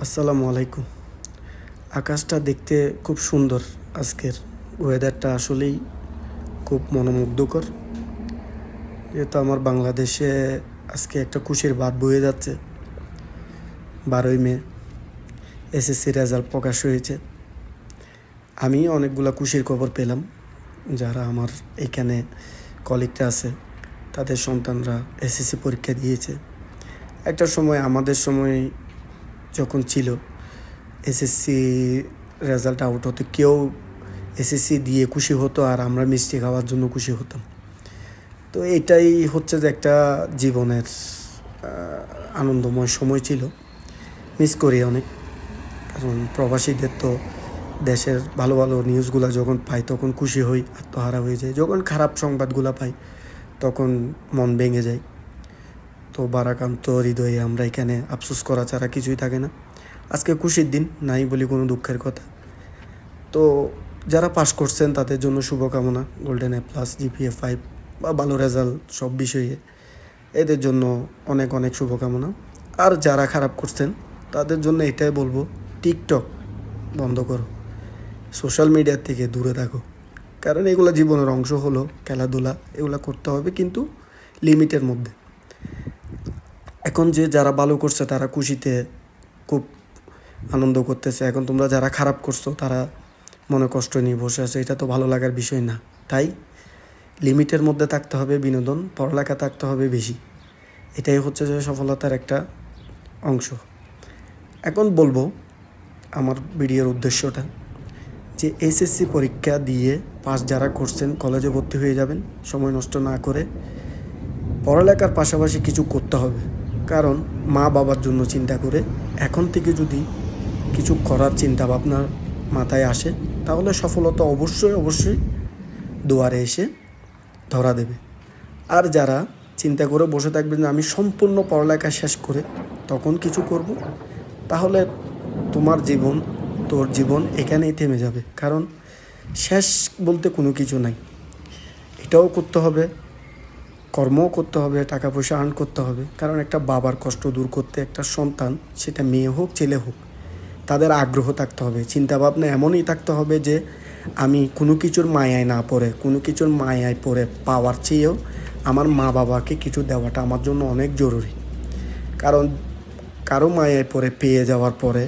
আসসালামু আলাইকুম। আকাশটা দেখতে খুব সুন্দর। আজকের ওয়েদারটা আসলেই খুব মনোমুগ্ধকর। যেহেতু আমার বাংলাদেশে আজকে একটা খুশির বাদ বয়ে যাচ্ছে। বারোই মে এসএসসি রেজাল্ট প্রকাশ হয়েছে। আমি অনেকগুলো খুশির খবর পেলাম। যারা আমার এখানে কলিগটা আছে, তাদের সন্তানরা এসএসসি পরীক্ষা দিয়েছে। একটা সময়, আমাদের সময় যখন ছিল এসএসসি রেজাল্ট আউট হতো কেউ এসএসসি দিয়ে খুশি হতো আর আমরা মিষ্টি খাওয়ার জন্য খুশি হতাম। তো এটাই হচ্ছে যে একটা জীবনের আনন্দময় সময় ছিল। মিস করি অনেক, কারণ প্রবাসীদের তো দেশের ভালো ভালো নিউজগুলো যখন পাই তখন খুশি হই, আত্মহারা হয়ে যায় যখন খারাপ সংবাদগুলো পাই তখন মন ভেঙে যায়। তো বারাকান্ত হৃদয়ে আমরা এখানে আফসোস করা ছাড়া কিছুই থাকে না। আজকে খুশির দিন, নাই বলি কোনো দুঃখের কথা। তো যারা পাশ করছেন, তাদের জন্য শুভকামনা golden A plus GPA five বা ভালো রেজাল্ট সব বিষয়ে। এদের জন্য অনেক অনেক শুভকামনা। আর যারা খারাপ করছেন, তাদের জন্য এটাই বলব টিকটক বন্ধ করো। সোশ্যাল মিডিয়ার থেকে দূরে থাকো। কারণ এগুলো জীবনের অংশ হলো খেলাধুলা, এগুলো করতে হবে কিন্তু লিমিটের মধ্যে। এখন যে যারা ভালো করছে, তারা খুশিতে খুব আনন্দ করতেছে। এখন তোমরা যারা খারাপ করছ, তারা মনে কষ্ট নিয়ে বসে আছে। এটা তো ভালো লাগার বিষয় না। তাই লিমিটের মধ্যে থাকতে হবে বিনোদন, পড়ালেখা থাকতে হবে বেশি। এটাই হচ্ছে যে সফলতার একটা অংশ। এখন বলব আমার ভিডিওর উদ্দেশ্যটা যে এসএসসি পরীক্ষা দিয়ে পাস যারা করছেন, কলেজে ভর্তি হয়ে যাবেন, সময় নষ্ট না করে পড়ালেখার পাশাপাশি কিছু করতে হবে। কারণ মা বাবার জন্য চিন্তা করে এখন থেকে যদি কিছু করার চিন্তা ভাবনা মাথায় আসে, তাহলে সফলতা অবশ্যই অবশ্যই দুয়ারে এসে ধরা দেবে। আর যারা চিন্তা করে বসে থাকবেন যে আমি সম্পূর্ণ পড়ালেখা শেষ করে তখন কিছু করব, তাহলে তোমার জীবন, তোর জীবন এখানেই থেমে যাবে। কারণ শেষ বলতে কোনো কিছু নাই। এটাও করতে হবে কর্মও করতে হবে টাকা পয়সা আর্ন করতে হবে। কারণ একটা বাবার কষ্ট দূর করতে একটা সন্তান, সেটা মেয়ে হোক, ছেলে হোক, তাদের আগ্রহ থাকতে হবে। চিন্তাভাবনা এমনই থাকতে হবে যে, আমি কোনো কিছুর মায়ায় না পড়ে, কোনো কিছুর মায়ায় পড়ে পাওয়ার চেয়েও আমার মা বাবাকে কিছু দেওয়াটা আমার জন্য অনেক জরুরি। কারণ কারও মায়ায় পরে পেয়ে যাওয়ার পরে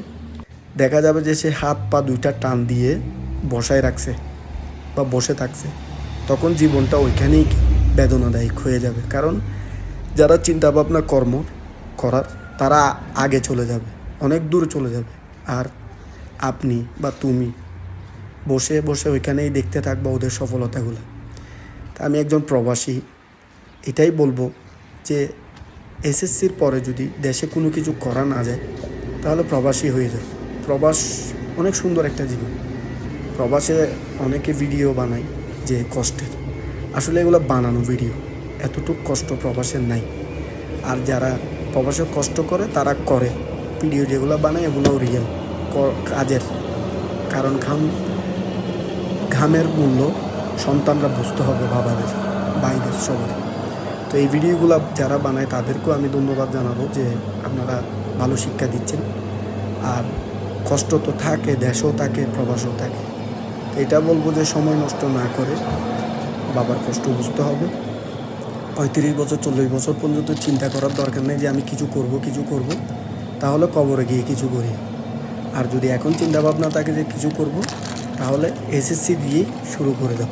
দেখা যাবে যে সে হাত পা দুইটা টান দিয়ে বসায় রাখছে বা বসে থাকছে। তখন জীবনটা ওইখানেই বেদনাদায়ক হয়ে যাবে। কারণ যারা চিন্তা ভাবনা কর্ম করার, তারা আগে চলে যাবে, অনেক দূর চলে যাবে। আর আপনি বা তুমি বসে বসে ওইখানেই দেখতে থাকবা ওদের সফলতাগুলো। তা আমি একজন প্রবাসী, এটাই বলব যে এসএসসির পরে যদি দেশে কোনো কিছু করা না যায়, তাহলে প্রবাসী হয়ে যায় প্রবাস অনেক সুন্দর একটা জীবন। প্রবাসে অনেকে ভিডিও বানায় যে কষ্টের। আসলে এগুলো বানানো ভিডিও এতটুকু কষ্ট প্রবাসের নাই। আর যারা প্রবাসে কষ্ট করে, তারা করে। ভিডিও যেগুলো বানায়, এগুলোও রিয়েল কাজের। কারণ ঘাম, ঘামের মূল্য সন্তানরা বুঝতে হবে বাবাদের, ভাইদের সবার। তো এই ভিডিওগুলো যারা বানায়, তাদেরকেও আমি ধন্যবাদ জানাব যে আপনারা ভালো শিক্ষা দিচ্ছেন। আর কষ্ট তো থাকে, দেশও থাকে, প্রবাসও থাকে। এটা বলব যে সময় নষ্ট না করে বাবার কষ্ট বুঝতে হবে। পঁয়ত্রিশ বছর, চল্লিশ বছর পর্যন্ত চিন্তা করার দরকার নেই যে আমি কিছু করব কিছু করব। তাহলে কবরে গিয়ে কিছু করি। আর যদি এখন চিন্তা ভাবনা থাকে যে কিছু করব, তাহলে এসএসসি দিয়ে শুরু করে দাও।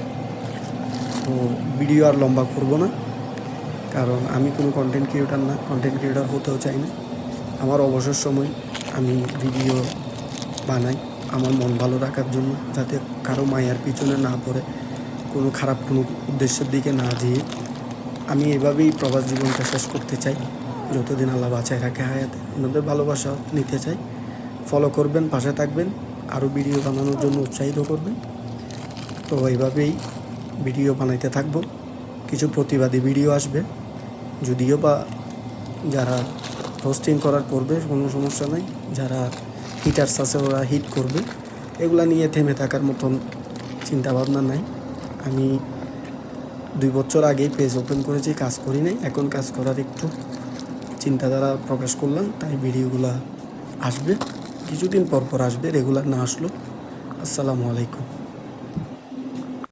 তো ভিডিও আর লম্বা করব না। কারণ আমি কোনো কন্টেন্ট ক্রিয়েটার না কন্টেন্ট ক্রিয়েটার হতেও চাই না। আমার অবসর সময় আমি ভিডিও বানাই আমার মন ভালো রাখার জন্য, যাতে কারও মায়ার পিছনে না পড়ে। কোনো খারাপ কোনো উদ্দেশ্যের দিকে না যেয়ে আমি এভাবেই প্রবাস জীবনটা শেষ করতে চাই। যতদিন আল্লাহ বাঁচায় রাখে হায়াতে। আপনাদের ভালোবাসা নিতে চাই। ফলো করবেন, পাশে থাকবেন, আরও ভিডিও বানানোর জন্য উৎসাহিত করবেন। তো এইভাবেই ভিডিও বানাইতে থাকব। কিছু প্রতিবাদী ভিডিও আসবে। যদিও বা যারা হোস্টিং করার করবে, কোনো সমস্যা নাই। যারা হিটার্স আছে, ওরা হিট করবে। এগুলা নিয়ে থেমে থাকার মতন চিন্তাভাবনা নাই। আমি দুই বছর আগে পেজ ওপেন করেছি, কাজ করি নাই, এখন কাজ করার একটু চিন্তাধারা প্রকাশ করলাম, তাই ভিডিওগুলো আসবে, কিছুদিন পর পর আসবে রেগুলার না আসলো। আসসালামু আলাইকুম।